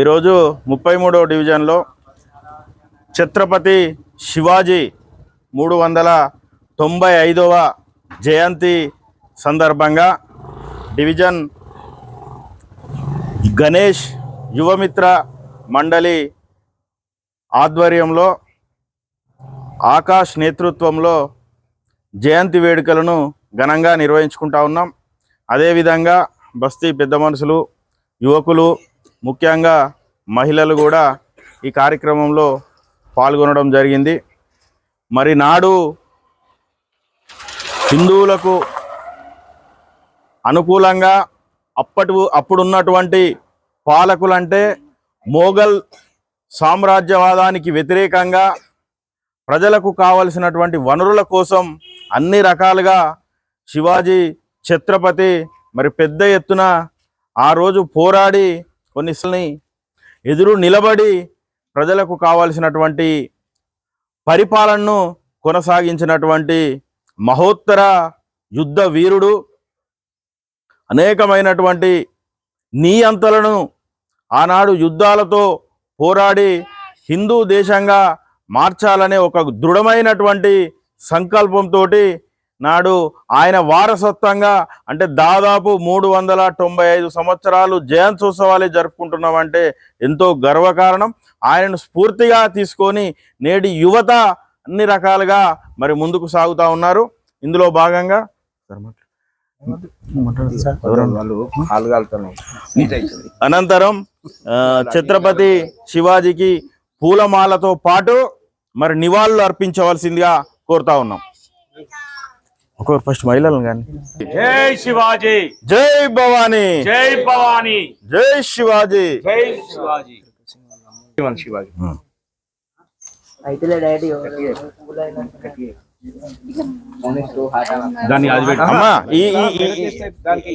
ఈరోజు ముప్పై మూడవ డివిజన్లో ఛత్రపతి శివాజీ మూడు వందల తొంభై ఐదవ జయంతి సందర్భంగా డివిజన్ గణేష్ యువమిత్ర మండలి ఆధ్వర్యంలో ఆకాష్ నేతృత్వంలో జయంతి వేడుకలను ఘనంగా నిర్వహించుకుంటా ఉన్నాం. అదేవిధంగా బస్తీ పెద్ద మనుషులు యువకులు ముఖ్యంగా మహిళలు కూడా ఈ కార్యక్రమంలో పాల్గొనడం జరిగింది. మరి నాడు హిందువులకు అనుకూలంగా అప్పటి అప్పుడున్నటువంటి పాలకులంటే మోగల్ సామ్రాజ్యవాదానికి వ్యతిరేకంగా ప్రజలకు కావలసినటువంటి వనరుల కోసం అన్ని రకాలుగా శివాజీ ఛత్రపతి మరి పెద్ద ఎత్తున ఆ రోజు పోరాడి కొన్నిసార్లు ఎదురు నిలబడి ప్రజలకు కావలసినటువంటి పరిపాలనను కొనసాగించినటువంటి మహోత్తర యుద్ధ వీరుడు అనేకమైనటువంటి నీయంతలను ఆనాడు యుద్ధాలతో పోరాడి హిందూ దేశంగా మార్చాలనే ఒక దృఢమైనటువంటి సంకల్పంతో నాడు ఆయన వారసత్వంగా అంటే దాదాపు మూడు వందల తొంభై ఐదు సంవత్సరాలు జయంత్యోత్సవాలే జరుపుకుంటున్నామంటే ఎంతో గర్వకారణం. ఆయనను స్ఫూర్తిగా తీసుకొని నేటి యువత అన్ని రకాలుగా మరి ముందుకు సాగుతా ఉన్నారు. ఇందులో భాగంగా అనంతరం ఛత్రపతి శివాజీకి పూలమాలతో పాటు మరి నివాళులు అర్పించవలసిందిగా కోరుతా ఉన్నాం. ఒకరు ఫస్ట్ మహిళలను కానీ. జై శివాజీ. జై భవానీ. జై భవానీ. జై శివాజీ. జై శివాజీ. శివాజీ. దాన్ని దానికి